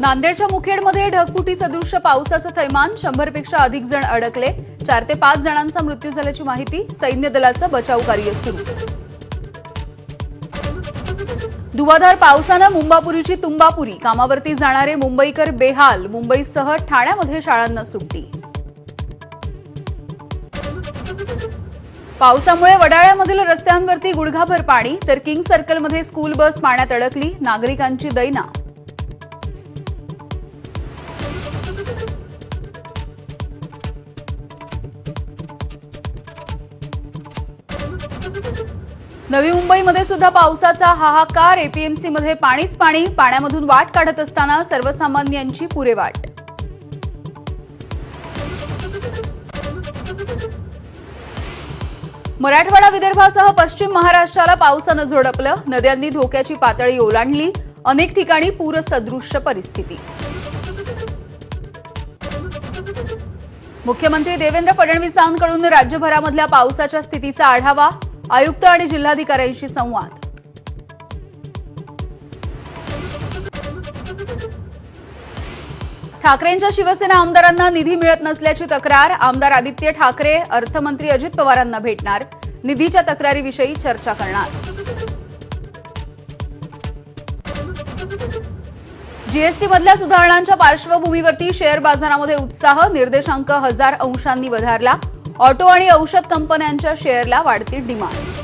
नांदेडच्या मुखेडमध्ये ढगफुटी सदृश्य पावसाचं थैमान शंभरपेक्षा अधिक जण अडकले. चार ते पाच जणांचा मृत्यू झाल्याची माहिती सैन्य दलाचं बचाव कार्य सुरू. धुवाधार पावसानं मुंबापुरीची तुंबापुरी कामावरती जाणारे मुंबईकर बेहाल मुंबईसह ठाण्यामध्ये शाळांना सुट्टी. पावसामुळे वडाळ्यामधील रस्त्यांवरती गुडघाभर पाणी तर किंग सर्कलमध्ये स्कूल बस पाण्यात अडकली नागरिकांची दैना. नवी मुंबईमध्ये सुद्धा पावसाचा हाहाकार. एपीएमसीमध्ये पाणीच पाणी पाण्यामधून वाट काढत असताना सर्वसामान्यांची पुरेवाट. मराठवाडा विदर्भासह पश्चिम महाराष्ट्राला पावसानं झोडपलं. नद्यांनी धोक्याची पातळी ओलांडली. अनेक ठिकाणी पूरसदृश्य परिस्थिती. मुख्यमंत्री देवेंद्र फडणवीसांकडून राज्यभरामधल्या पावसाच्या स्थितीचा आढावा. आयुक्त आणि जिल्हाधिकाऱ्यांशी संवाद. ठाकरेंच्या शिवसेना आमदारांना निधी मिळत नसल्याची तक्रार आमदार आदित्य ठाकरे अर्थमंत्री अजित पवारांना भेटणार निधीच्या तक्रारीविषयी चर्चा करणार. जीएसटी मधल्या सुधारणांच्या पार्श्वभूमीवरती शेअर बाजारामध्ये उत्साह निर्देशांक हजार अंशांनी वधारला. ऑटो आणि औषध कंपन्यांच्या शेअरला वाढती डिमांड.